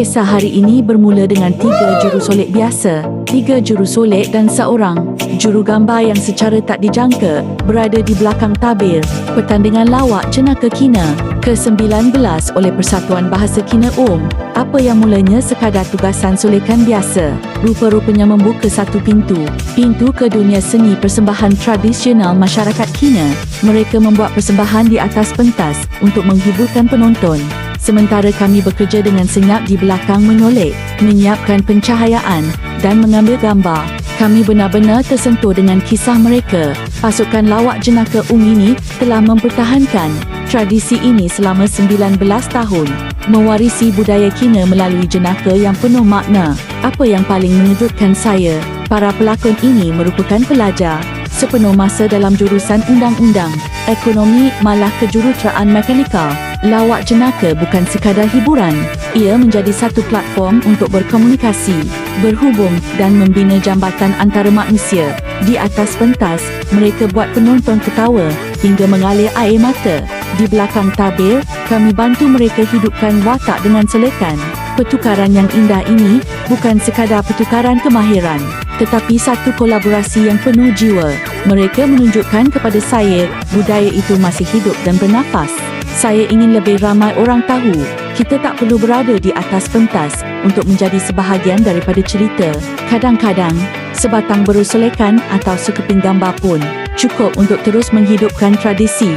Kisah hari ini bermula dengan tiga jurusolek biasa, tiga jurusolek dan seorang juru gambar yang secara tak dijangka berada di belakang tabir pertandingan lawak Cenaka Kina ke-19 oleh Persatuan Bahasa Kina UM. Apa yang mulanya sekadar tugasan solekan biasa, rupa-rupanya membuka satu pintu. Pintu ke dunia seni persembahan tradisional masyarakat Kina. Mereka membuat persembahan di atas pentas untuk menghiburkan penonton. Sementara kami bekerja dengan senyap di belakang menolek, menyiapkan pencahayaan dan mengambil gambar. Kami benar-benar tersentuh dengan kisah mereka. Pasukan lawak jenaka UM ini telah mempertahankan tradisi ini selama 19 tahun. Mewarisi budaya Kina melalui jenaka yang penuh makna. Apa yang paling mengejutkan saya, para pelakon ini merupakan pelajar sepenuh masa dalam jurusan undang-undang, ekonomi malah kejuruteraan mekanikal. Lawak jenaka bukan sekadar hiburan. Ia menjadi satu platform untuk berkomunikasi, berhubung dan membina jambatan antara manusia. Di atas pentas, mereka buat penonton ketawa hingga mengalir air mata. Di belakang tabir, kami bantu mereka hidupkan watak dengan selekan. Pertukaran yang indah ini bukan sekadar pertukaran kemahiran, tetapi satu kolaborasi yang penuh jiwa. Mereka menunjukkan kepada saya budaya itu masih hidup dan bernafas. Saya ingin lebih ramai orang tahu kita tak perlu berada di atas pentas untuk menjadi sebahagian daripada cerita. Kadang-kadang, sebatang berusulekan atau sekeping gambar pun cukup untuk terus menghidupkan tradisi.